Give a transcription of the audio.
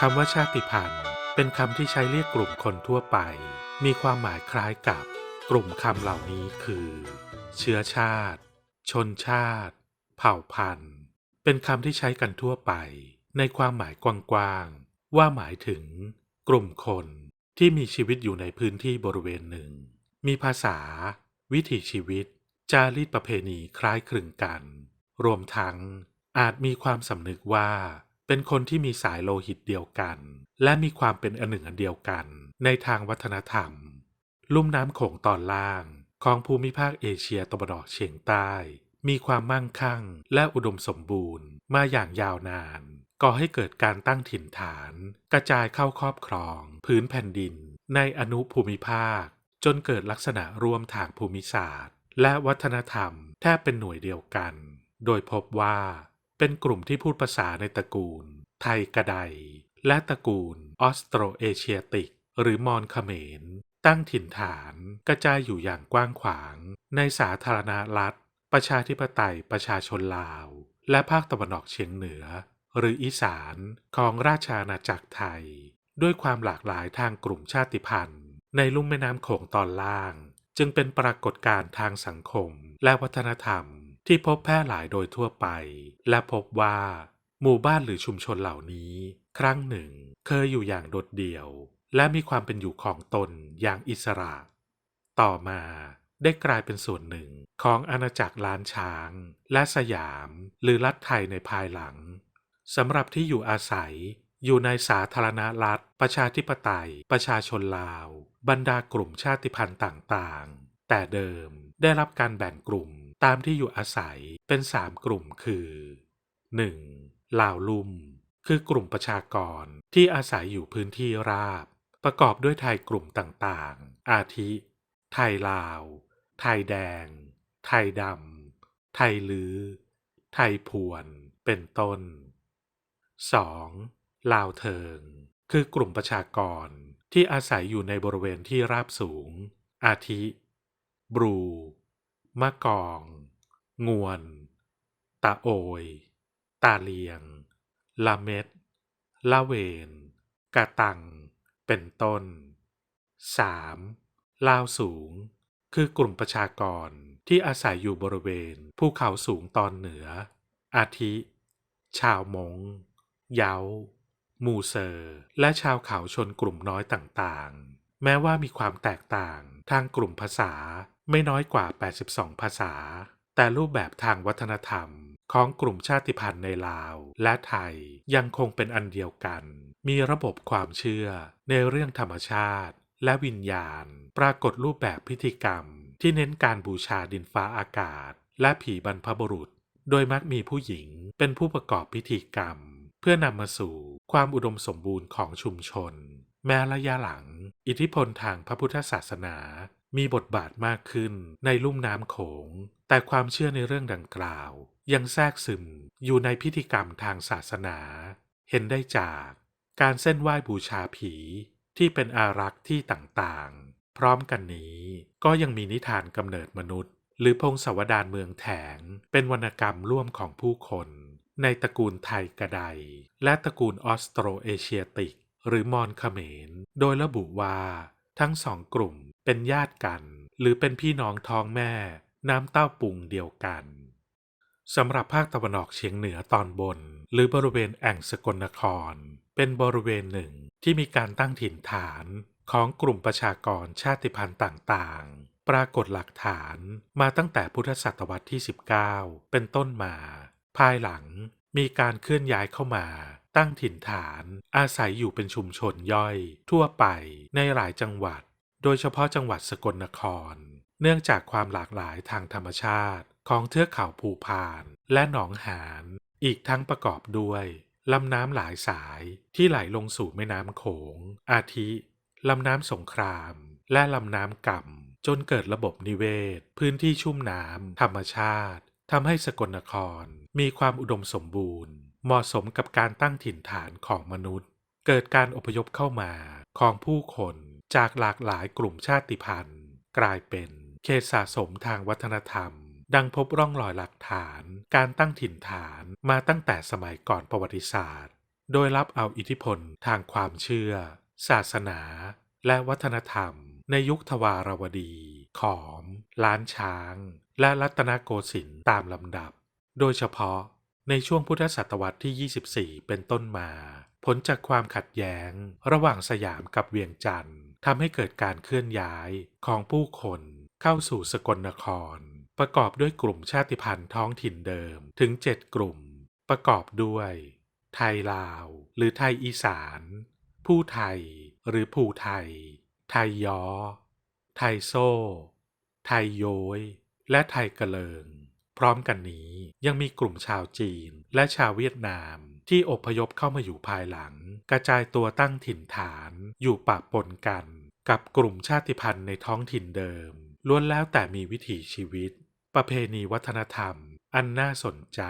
คำว่าชาติพันธุ์ เป็นคำที่ใช้เรียกกลุ่มคนทั่วไป มีความหมายคล้ายกับกลุ่มคำเหล่านี้คือ เชื้อชาติ ชนชาติ เผ่าพันธุ์ เป็นคำที่ใช้กันทั่วไป ในความหมายกว้างๆว่าหมายถึง กลุ่มคนที่มีชีวิตอยู่ในพื้นที่บริเวณหนึ่ง มีภาษา วิถีชีวิต จารีตประเพณีคล้ายคลึงกัน รวมทั้งอาจมีความสำนึกว่า เป็นคนที่มีสายโลหิตเดียวกัน และมีความเป็นอันหนึ่งอันเดียวกัน ในทางวัฒนธรรม ลุ่มน้ำโขงตอนล่างของภูมิภาคเอเชียตะวันออกเฉียงใต้ มีความมั่งคั่งและอุดมสมบูรณ์มาอย่างยาวนาน ก่อให้เกิดการตั้งถิ่นฐาน กระจายเข้าครอบครอง พื้นแผ่นดิน ในอนุภูมิภาค จนเกิดลักษณะรวมทางภูมิศาสตร์ และวัฒนธรรมแทบเป็นหน่วยเดียวกัน โดยพบว่า เป็นกลุ่มที่พูดภาษาในตระกูล ไทยกระไดและตระกูลออสโตรเอเชียติก หรือมอญเขมร ตั้งถิ่นฐานกระจายอยู่อย่างกว้างขวาง ในสาธารณรัฐ ประชาธิปไตยประชาชนลาว และภาคตะวันออกเฉียงเหนือ หรืออีสานของราชอาณาจักรไทย ด้วยความหลากหลายทางกลุ่มชาติพันธุ์ ในลุ่มแม่น้ำโขงตอนล่าง จึงเป็นปรากฏการณ์ทางสังคมและวัฒนธรรม ที่พบแพร่หลายโดยทั่วไป และพบว่า หมู่บ้านหรือชุมชนเหล่านี้ ครั้งหนึ่ง เคยอยู่อย่างโดดเดี่ยว และมีความเป็นอยู่ของตนอย่างอิสระ ต่อมาได้กลายเป็นส่วนหนึ่งของอาณาจักรล้านช้าง และสยาม หรือรัฐไทยในภายหลังสำหรับที่อยู่อาศัย อยู่ในสาธารณรัฐ ประชาธิปไตย ประชาชนลาว บรรดากลุ่มชาติพันธุ์ต่างๆ แต่เดิมได้รับการแบ่งกลุ่ม ตามที่อยู่อาศัยเป็นสามกลุ่มคือ 1. ลาวลุ่ม คือกลุ่มประชากรที่อาศัยอยู่พื้นที่ราบ ประกอบด้วยไทยกลุ่มต่างๆ อาทิ ไทยลาว ไทยแดง ไทยดำ ไทยลือ ไทยพวน เป็นต้น 2. ลาวเทิง คือกลุ่มประชากรที่อาศัยอยู่ในบริเวณที่ราบสูง อาทิ บรู มะกอง งวน ตาโอย ตาเลียง ละเม็ด ละเวน กะตัง เป็นต้น 3. ลาวสูง คือกลุ่มประชากรที่อาศัยอยู่บริเวณภูเขาสูงตอนเหนือ อาทิ ชาวมง เยามูเซอร์ และชาวเขาชนกลุ่มน้อยต่างๆ แม้ว่ามีความแตกต่างทางกลุ่มภาษา ไม่น้อยกว่า 82 ภาษา แต่รูปแบบทางวัฒนธรรมของกลุ่มชาติพันธุ์ในลาวและไทยยังคงเป็นอันเดียวกัน มีระบบความเชื่อในเรื่องธรรมชาติ และวิญญาณ ปรากฏรูปแบบพิธีกรรม ที่เน้นการบูชาดินฟ้าอากาศ และผีบรรพบุรุษ โดยมักมีผู้หญิงเป็นผู้ประกอบพิธีกรรม เพื่อนำมาสู่ความอุดมสมบูรณ์ของชุมชน แม้ระยะหลัง อิทธิพลทางพระพุทธศาสนา มีบทบาทมากขึ้นในลุ่มน้ำโขง แต่ความเชื่อในเรื่องดังกล่าว ยังแทรกซึมอยู่ในพิธีกรรมทางศาสนา เห็นได้จากการเส้นไหว้บูชาผีที่เป็นอารักษ์ที่ต่างๆ พร้อมกันนี้ก็ยังมีนิทานกำเนิดมนุษย์ หรือพงศาวดารเมืองแถง เป็นวรรณกรรมร่วมของผู้คน ในตระกูลไทยกระไดและตระกูลออสโตรเอเชียติก หรือมอญเขมร โดยระบุว่า ทั้งสองกลุ่ม เป็นญาติกัน หรือเป็นพี่น้องท้องแม่ น้ำเต้าปุงเดียวกันสำหรับภาคตะวันออกเฉียงเหนือตอนบน หรือบริเวณแอ่งสกลนคร เป็นบริเวณหนึ่งที่มีการตั้งถิ่นฐานของกลุ่มประชากรชาติพันธุ์ต่างๆ ปรากฏหลักฐานมาตั้งแต่พุทธศตวรรษที่ 19 เป็นต้นมา ภายหลังมีการเคลื่อนย้ายเข้ามา ตั้งถิ่นฐานอาศัยอยู่เป็นชุมชนย่อย ทั่วไปในหลายจังหวัด โดยเฉพาะจังหวัดสกลนคร เนื่องจากความหลากหลายทางธรรมชาติของเทือกเขาภูพานและหนองหาน อีกทั้งประกอบด้วยลำน้ำหลายสายที่ไหลลงสู่แม่น้ำโขง อาทิลำน้ำสงคราม และลำน้ำก่ำจนเกิดระบบนิเวศ พื้นที่ชุ่มน้ำธรรมชาติทำให้สกลนครมีความอุดมสมบูรณ์ เหมาะสมกับการตั้งถิ่นฐานของมนุษย์ เกิดการอพยพเข้ามาของผู้คน จากหลากหลายกลุ่มชาติพันธุ์ กลายเป็นเขตสะสมทางวัฒนธรรม ดังพบร่องรอยหลักฐาน การตั้งถิ่นฐานมาตั้งแต่สมัยก่อนประวัติศาสตร์ โดยรับเอาอิทธิพลทางความเชื่อ ศาสนา และวัฒนธรรม ในยุคทวารวดี ขอม ล้านช้าง และรัตนโกสินทร์ตามลำดับ โดยเฉพาะในช่วงพุทธศตวรรษที่ 24 เป็นต้นมา ผลจากความขัดแย้ง ระหว่างสยามกับเวียงจันทร์ ทำให้เกิดการเคลื่อนย้ายของผู้คนเข้าสู่สกลนคร ประกอบด้วยกลุ่มชาติพันธุ์ท้องถิ่นเดิมถึง7กลุ่ม ประกอบด้วย ไทยลาวหรือไทยอีสาน ผู้ไทยหรือผู้ไทย ไทยยอ ไทยโซ่ ไทยโยย และไทยกระเลิง พร้อมกันนี้ยังมีกลุ่มชาวจีนและชาวเวียดนามที่อพยพเข้ามาอยู่ภายหลัง กระจายตัวตั้งถิ่นฐานอยู่ปะปนกัน กับกลุ่มชาติพันธุ์ในท้องถิ่นเดิม ล้วนแล้วแต่มีวิถีชีวิต ประเพณีวัฒนธรรม อันน่าสนใจ